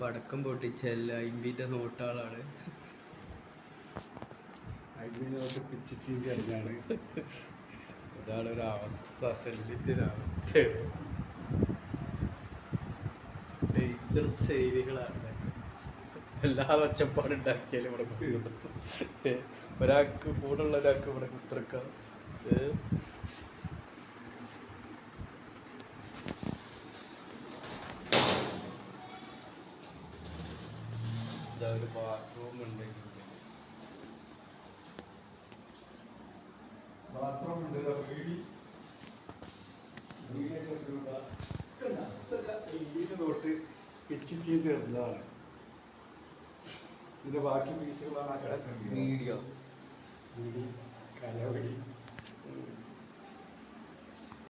പടക്കം പൊട്ടിച്ചല്ല അയിമ്പിന്റെ നോട്ടാളാണ് അതാണ് ഒരു അവസ്ഥ സെല്ലിന്റെ ഒരു അവസ്ഥയാണ് ശൈലികളാണ്. എല്ലാ ഒച്ചപ്പാടുണ്ടാക്കിയാലും ഇവിടെ ഒരാൾക്ക് കൂടുള്ള ഒരാൾക്ക് ഇവിടെ കുത്തിറക്കാം ഇതാ ഒരു ബാത്റൂം ഉണ്ട്. ബാത്റൂം ഉണ്ട് വീടി. വീടിന് തൊട്ട് പിച്ച് ചീന്തി ഇടുന്നതാണ് ഇതിന്റെ ബാക്കി പീസുകളാണ് ആ കിടക്കുന്നത് വീഡിയോ. വീടി കലവടി.